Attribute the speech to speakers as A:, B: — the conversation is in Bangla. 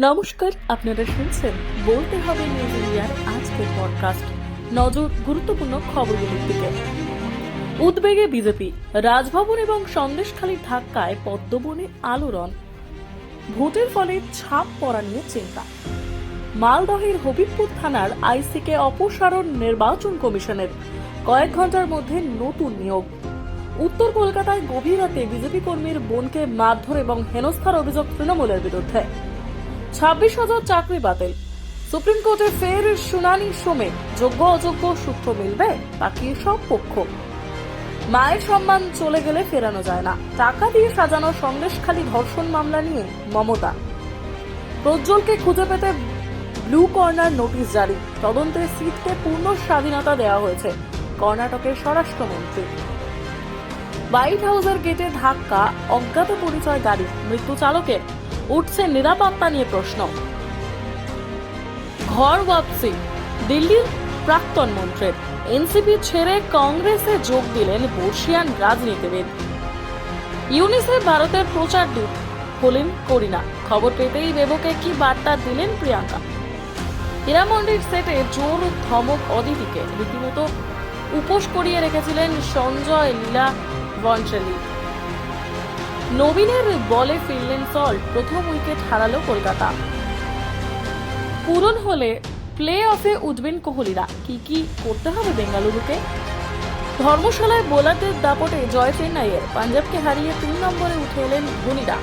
A: নমস্কার, আপনারা শুনছেন বলতে হবে নিউজ ইন্ডিয়ার আজকের পডকাস্ট নজর গুরুত্বপূর্ণ খবরগুলির দিকে। উদ্বেগে বিজেপি, রাজভবন এবং সন্দেশখালীর ধাক্কায় পদ্মবনে আলোড়ন। ভোটের ফলে ছাপ পড়া নিয়ে চিন্তা। মালদহের হবিবপুর থানার আইসিকে অপসারণ নির্বাচন কমিশনের। কয়েক ঘণ্টার মধ্যে নতুন নিয়োগ। উত্তর কলকাতায় গভীর রাতে বিজেপি কর্মীর বোনকে মারধর এবং হেনস্থার অভিযোগ তৃণমূলের বিরুদ্ধে। ছাব্বিশ হাজার চাকরি বাতিল। সুপ্রিম কোর্টে ফের শুনানি সমে যোগ্য অযোগ্য সূত্র মিলবে বাকি সব পক্ষ? মায়ের সম্মান চলে গেলে ফেরানো যায় না। টাকা দিয়ে সাজানো সন্দেশখালী ধর্ষণ মামলা নিয়ে মমতা। প্রজ্জ্বলকে খুঁজে পেতে ব্লু কর্নার নোটিশ জারি। তদন্তে সিটকে পূর্ণ স্বাধীনতা দেওয়া হয়েছে, কর্ণাটকের স্বরাষ্ট্রমন্ত্রী। হোয়াইট হাউসের গেটে ধাক্কা, অজ্ঞাত পরিচয় গাড়ি মৃত্যু চালকের। উঠছে নিরাপত্তা নিয়ে প্রশ্ন। ঘর ওয়াপসি, দিল্লির প্রাক্তন মন্ত্রীর এনসিপি ছেড়ে কংগ্রেসে যোগ দিলেন বর্ষিয়ান রাজনীতিবিদ। ইউনিসেফ ভারতের প্রচার দূত হলেন করিনা। খবর পেতেই বেবকে কি বার্তা দিলেন প্রিয়াঙ্কা? হীরামন্ডির সেটে জোর ধমক অদিতিকে। রীতিমতো উপোস করিয়ে রেখেছিলেন সঞ্জয় লীলা বনশালী নবীনের বলে ফিরলেন সল্ট, প্রথম উইকেট হারালো কলকাতা। পূরণ হলে প্লে অফে উঠবেন কোহলিরা। কি কি করতে হবে বেঙ্গালুরুকে? ধর্মশালায় বোলারদের দাপটে জয় চেন্নাইয়ের। পাঞ্জাবকে হারিয়ে তিন নম্বরে উঠে এলেন ধোনিরা।